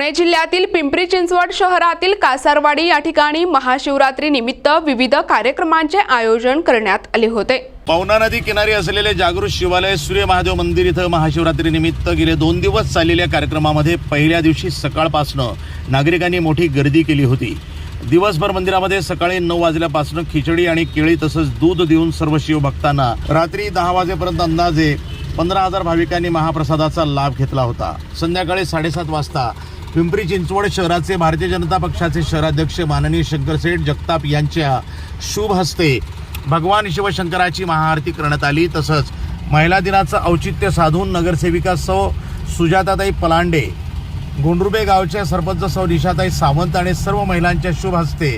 पुणे जिल्ह्यातील पिंपरी चिंचवड शहरातील कासारवाडी या ठिकाणी महाशिवरात्री निमित्त विविध कार्यक्रमांचे आयोजन करण्यात आले होते. पवना नदी किनारी असलेले जागृत शिवालय सूर्य महादेव मंदिर इथं महाशिवरात्री निमित्त गेले दोन दिवस चाललेल्या कार्यक्रमामध्ये पहिल्या दिवशी सकाळपासनं नागरिकांनी मोठी गर्दी केली होती. दिवसभर मंदिरामध्ये सकाळी नऊ वाजल्यापासून खिचडी आणि केळी तसंच दूध देऊन सर्व शिवभक्तांना रात्री दहा वाजेपर्यंत अंदाजे पंधरा हजार भाविकांनी महाप्रसादाचा लाभ घेतला होता. संध्याकाळी साडेसात वाजता पिंपरी चिंचवड शहराचे भारतीय जनता पक्षाचे शहराध्यक्ष माननीय शंकरसेठ जगताप यांच्या शुभ हस्ते भगवान शिवशंकराची महाआरती करण्यात आली. तसंच महिला दिनाचं औचित्य साधून नगरसेविका सौ सुजाताताई पलांडे गोंडरुबे गावच्या सरपंच सौ निशाताई सावंत आणि सर्व महिलांच्या शुभ हस्ते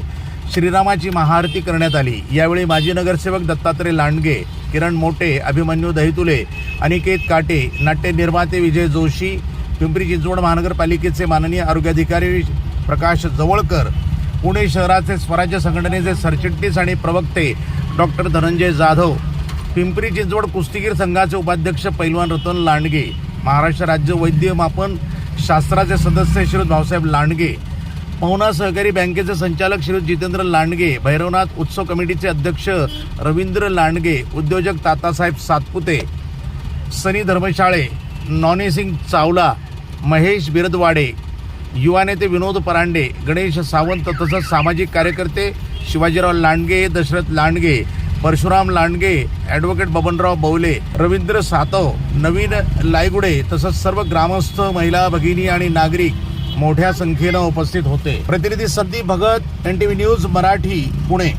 श्रीरामाची महाआरती करण्यात आली. यावेळी माजी नगरसेवक दत्तात्रय लांडगे किरण मोटे अभिमन्यू दहितुले अनिकेत काटे नाट्य निर्माते विजय जोशी पिंपरी चिंचवड महानगरपालिकेचे माननीय आरोग्याधिकारी प्रकाश जवळकर पुणे शहराचे स्वराज्य संघटनेचे सरचिटणीस आणि प्रवक्ते डॉक्टर धनंजय जाधव पिंपरी चिंचवड कुस्तीगीर संघाचे उपाध्यक्ष पैलवान रतन लांडगे महाराष्ट्र राज्य वैद्य मापन शास्त्राचे सदस्य श्री भाऊसाहेब लांडगे पवना सहकारी बँकेचे संचालक श्री जितेंद्र लांडगे भैरवनाथ उत्सव कमिटीचे अध्यक्ष रवींद्र लांडगे उद्योजक तातासाहेब सातपुते सनी धर्मशाळे नॉनीसिंग चावला महेश बिरदवाडे युवा नेते विनोद परांडे गणेश सावंत तसंच सामाजिक कार्यकर्ते शिवाजीराव लांडगे दशरथ लांडगे परशुराम लांडगे ॲडव्होकेट बबनराव बवले रवींद्र सातव नवीन लायगुडे तसंच सर्व ग्रामस्थ महिला भगिनी आणि नागरिक मोठ्या संख्येनं उपस्थित होते. प्रतिनिधी Sandeep Bhagat N T V news Marathi Pune.